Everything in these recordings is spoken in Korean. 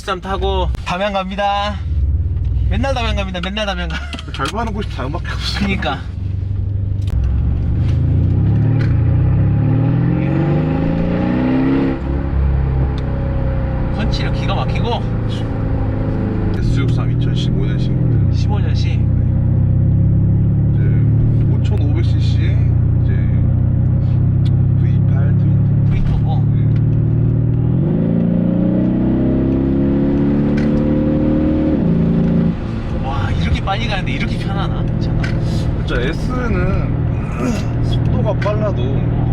S63 타고 담양 갑니다. 맨날 담양 갑니다. 맨날 담양 가. 잘 가는 곳이 다음밖에 없어. 그니까. 펀치력 기가 막히고 S63 2015년식입니다. 15년씩 이제 5,500cc의 이제 V8 트윈. V2고 와 이렇게 빨리 가는데 이렇게 편하나? 괜찮아. 진짜 S는 속도가 빨라도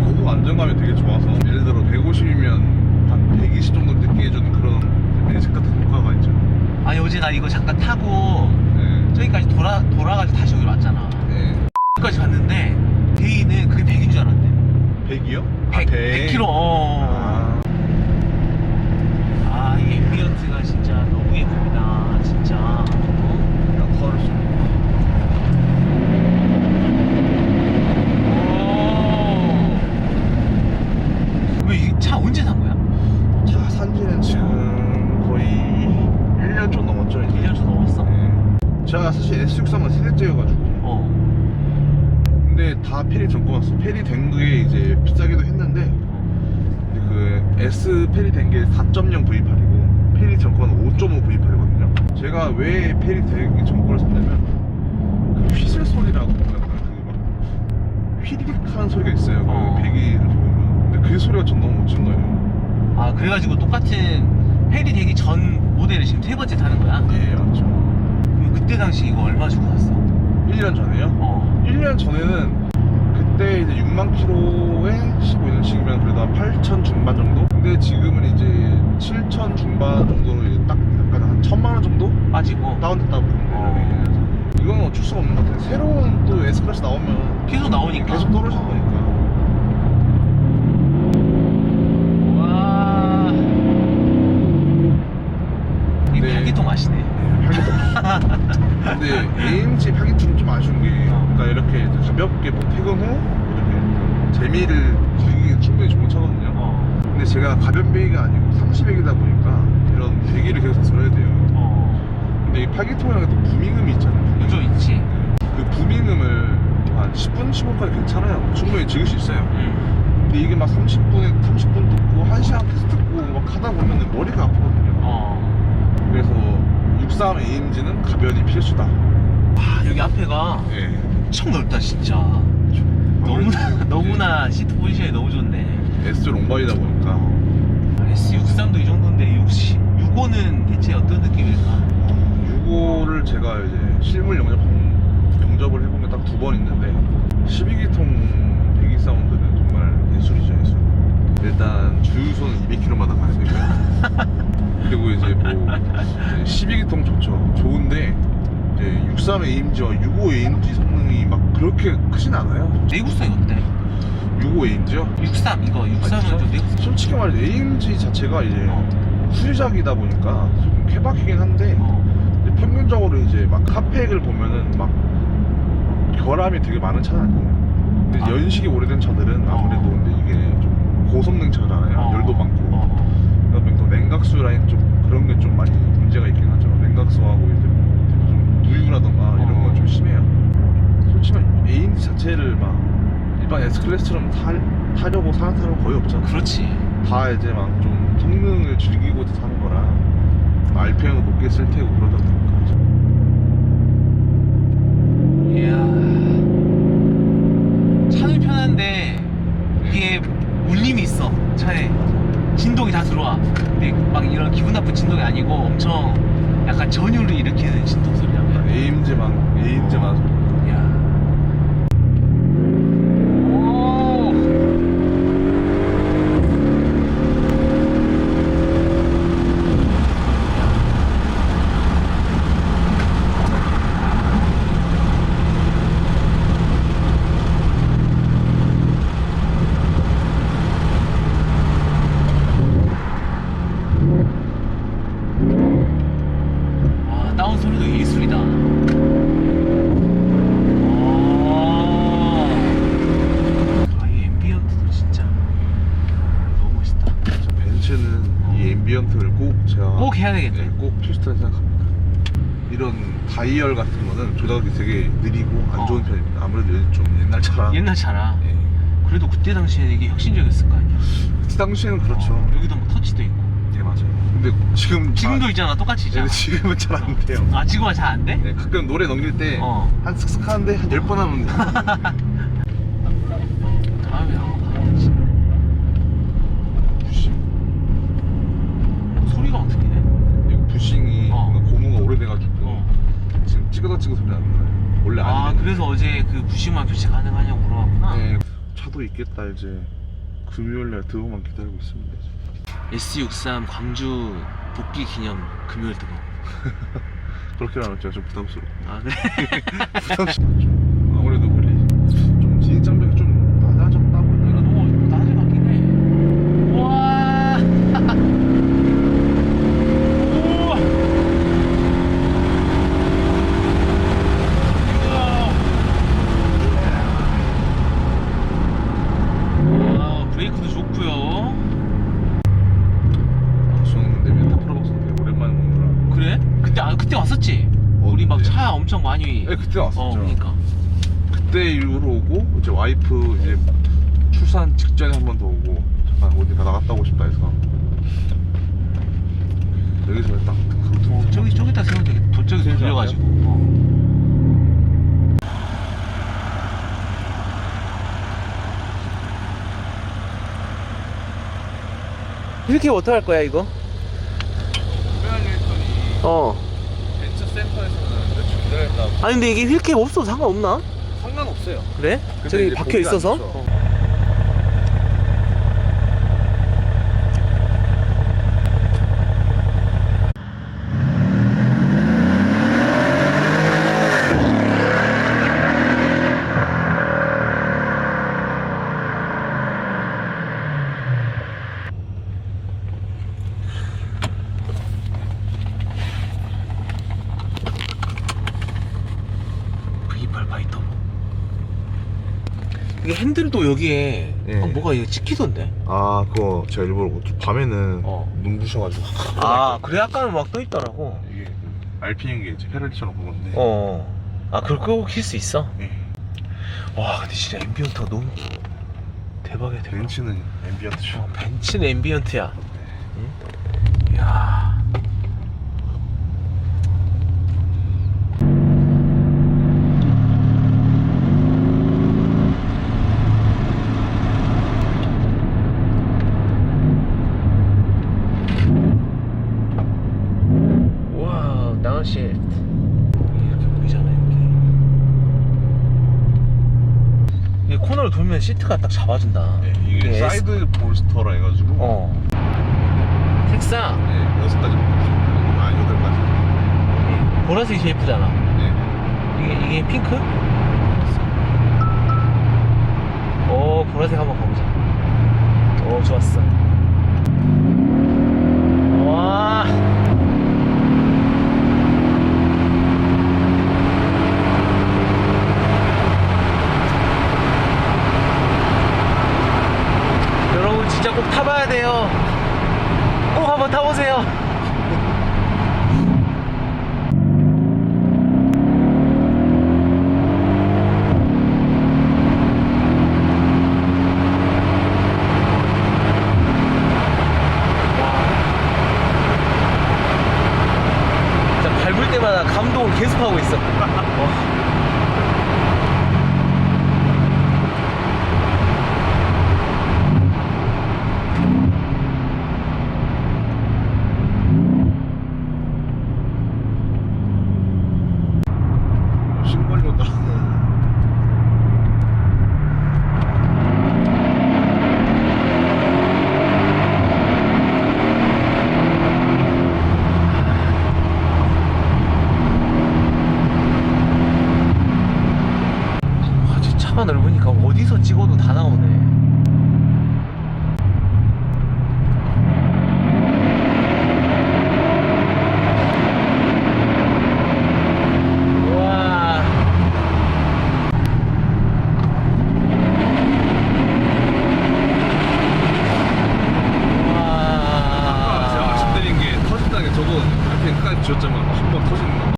고속 안정감이 되게 좋아서 예를 들어 150이면 한 120 정도 늦게 해주는 그런 매직 같은 효과가 있죠. 아니 어제 나 이거 잠깐 타고 네. 저기까지 돌아 돌아가지고 다시 여기 왔잖아. 네. 여기까지 갔는데 데이는 그게 100인 줄 알았대. 100이요? 100, 100km. 어. 아, 아, 이 앰비언트가 진짜 너무 예쁩니다. 진짜. 어? 그냥 걸을 수 오. 왜 이 차 언제 산 거야? 차 산지는 지금 거의 1년 좀 넘었죠. 이제. 1년 좀 넘었어. 네. S63은 세대째여가지고 어. 근데 다 페리 전고 왔어. 페리 된 게 이제 비싸기도 했는데 이제 그 S 페리 된 게 4.0 V8이고 페리 전고는 5.5 V8이거든요. 제가 왜 페리 되기 전고를 샀냐면 그 휘슬 소리라고 그막 휘리릭하는 소리가 있어요. 그 어. 배기를 보면. 근데 그 소리가 전 너무 멋진 거예요. 아, 그래가지고 똑같은 페리 되기 전 모델을 지금 세 번째 타는 거야? 예, 맞죠. 그럼 그때 당시 이거 얼마 주고 샀어? 1년 전에요? 어. 1년 전에는 그때 이제 6만 킬로에 15년씩이면 그래도 한 8천 중반 정도? 근데 지금은 이제 7천 중반 정도로 이제 딱 약간 한 천만 원 정도 빠지고. 다운됐다고 보면 돼요. 어. 그래서 이건 어쩔 수가 없는 것 같아요. 새로운 또 S클래스 나오면 계속 나오니까. 계속 떨어질 거니까. 와. 이 네. 팔기통 맛이네. 근데 AMG 파기통은 좀 아쉬운 게 그러니까 이렇게 이제 가볍게 뭐 퇴근 후 이렇게 재미를 즐기기 충분히 좋은 차거든요. 어. 근데 제가 가변 배기가 아니고 30배기다 보니까 이런 배기를 계속 들어야 돼요. 어. 근데 이 팔기통이랑 또 부밍음이 있잖아요. 그죠, 있지. 그 부밍음을 한 10분, 15분까지 괜찮아요. 충분히 즐길 수 있어요. 응. 근데 이게 막 30분에 30분 듣고 1시간 계속 듣고 막 하다 보면 머리가 아프거든요. 어. 그래서 63 AMG는 가변이 필수다. 와, 여기 앞에가 예. 엄청 넓다, 진짜. 너무나, 너무나 시트 포지션이 너무 좋네. S 롱바이다 보니까 S63도 이 정도인데 60, 65는 대체 어떤 느낌일까? 65를 제가 이제 실물 영접 영접을 해본 게 딱 두 번 있는데 12기통 배기 사운드는 정말 예술이죠 예술. 일단 주유소는 200km마다 가야 되고요. 그리고 이제 뭐 12기통 좋죠. 좋은데 이제 63 AMG와 65 AMG 성능이 막 그렇게 크진 않아요. 내구성이 어때? 65 AMG요? 63 이거 63은 좀 내구성 솔직히 말해 AMG 자체가 이제 어. 후리작이다 보니까 좀 케바키긴 한데 어. 근데 평균적으로 이제 막 핫팩을 보면은 막 결함이 되게 많은 차는 아니에요. 근데 아. 연식이 오래된 차들은 아무래도 어. 근데 이게 좀 고성능 차잖아요. 어. 열도 많고. 어. 그다음에 또 냉각수 라인 좀 그런 게 좀 많이 사는 사람은 거의 없잖아. 그렇지. 다 이제 막 좀 성능을 즐기고자 사는 거라 RPM도 높게 쓸 테고 그러다 보니까 이야. 차는 편한데 이게 울림이 있어 차에. 진동이 다 들어와. 근데 막 이런 기분 나쁜 진동이 아니고 엄청 약간 전율을 일으키는 진동 되나? AMG만 AMG만 소리. 야. 오. 와, 다운 소리도 예술이다. 제가 꼭 해야 되겠네. 네, 꼭 필수라 생각합니다. 이런 다이얼 같은 거는 조작이 되게 느리고 안 어. 좋은 편입니다. 아무래도 좀 옛날 차라. 옛날 차라. 네. 그래도 그때 당시에 이게 혁신적이었을 거 아니야. 그때 당시에는 그렇죠. 어, 여기도 뭐 터치도 있고. 네 맞아요. 근데 지금 지금도 아, 있잖아. 똑같이 있잖아. 네, 지금은 잘 안 돼요. 아 지금은 잘 안 돼? 네, 가끔 노래 넘길 때 어. 한 슥슥 하는데 한 10번 하면 돼. 다음에 한번 가야지. 부싱. 소리가 어떻게 돼? 이거 부싱이 어. 뭔가 고무가 오래돼가지고 어. 소리 나는 거예요. 원래 아 아니면 그래서 어제 그 부심만 교체 가능하냐고 물어봤구나. 네, 차도 있겠다 이제 금요일날 들어오만 기다리고 있습니다. S63 광주 복귀 기념 금요일 등록. 그렇게 제가 좀 부담스럽고 아 그래? 부담스럽죠. 아무래도 그리 좀 진입장벽이 좀 낮아졌다고 해야 이거 되나? 너무 낮은 것 같긴 해. 우와. 우와. 우와. 와, 브레이크도 좋고요. 아, 저는 근데 멘타프로박스 되게 오랜만에 먹느라 그래? 그때 아 그때 왔었지. 우리 막 언제? 차 엄청 많이. 네 그때 왔었죠. 어, 그러니까. 그때 이후로 오고 이제 와이프 이제 출산 직전에 한 번 더 오고 잠깐 어디 가 나갔다 오고 싶다 해서 여기서 딱 그거 어, 저기 저기다 세우면 되게 도적이 세우지 돌려가지고. 어. 이렇게 어떻게 할 거야 이거? 어. 아니 근데 이게 휠캡 없어도 상관없나? 상관없어요. 그래? 근데 저기 이제 박혀 보기가 안 있어서? 좋죠. 이게 핸들도 여기에 네. 아, 뭐가 이거 찍히던데? 아 그거 제가 일부러 밤에는 어. 눈 부셔가지고 아 그래 아까는 막 떠 있더라고. 이게 그 RPM 게 이제 페널티처럼 보는데 어. 아 그걸 끄고 킬 수 있어? 네. 와 근데 진짜 앰비언트가 너무 대박이야 대박. 벤츠는 앰비언트죠. 어, 벤츠는 앰비언트야. 응? 이야. 와, 다운시프트. 이렇게 보이잖아, 이렇게. 이게 돌면 시트가 딱 잡아준다. 네, 이게 이게 사이드 볼스터라 해가지고 어. 색상 네, 여섯 가지 아 여덟 가지. 보라색이 제일 예쁘잖아. 네. 이게 이게 핑크? 오 보라색 한번 가보자. 오 좋았어. 와. 여러분 진짜 꼭 타봐야 돼요. 꼭 한번 타보세요. 밟을 때마다 감동을 계속하고 있어. 어.